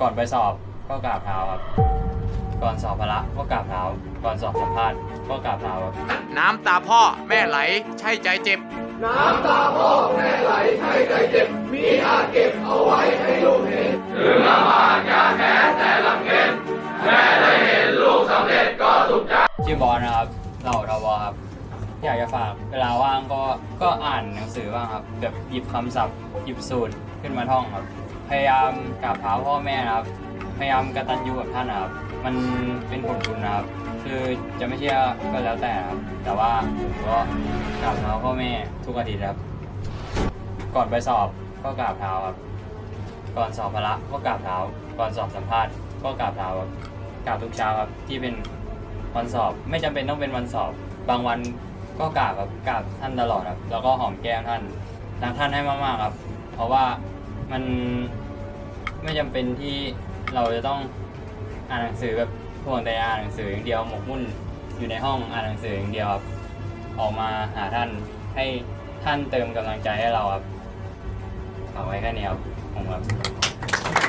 ก่อนไปสอบก็กราบเท้าครับ ก่อนสอบพละก็กราบเท้า ก่อนสอบสัมภาษณ์ก็กราบเท้าครับ น้ำตาพ่อแม่ไหลใช่ใจเจ็บชื่อบอลนะครับเหล่าทวครับอยากจะฝากเวลาว่างก็ก็อ่านหนังสือบ้างครับแบบหยิบคำศัพท์หยิบสูตรขึ้นมาท่องครับ พยายามกราบเท้าพ่อแม่นะครับ พยายามกระตัญญูกับท่านนะครับ มันเป็นผลบุญนะครับ คือจะไม่เชื่อก็แล้วแต่ครับ แต่ว่าผมก็กราบเท้าพ่อแม่ทุกอาทิตย์ครับ ก่อนไปสอบก็กราบเท้าครับ ก่อนสอบพละก็กราบเท้า ก่อนสอบสัมภาษณ์ ก็กราบเท้าครับกราบทุกเช้าครับที่เป็นวันสอบไม่จำเป็นต้องเป็นวันสอบ บางวันก็กราบครับกราบท่านตลอดครับ แล้วก็หอมแก้มท่านรักท่านให้มากๆครับ เพราะว่า มันไม่จำเป็นที่เราจะต้องอ่านหนังสือแบบพวงแต่อ่านหนังสืออย่างเดียวหมกมุ่นอยู่ในห้องอ่านหนังสืออย่างเดียวครับออกมาหาท่านให้ท่านเติมกำลังใจให้เราครับฝากไว้แค่นี้ครับผมครับ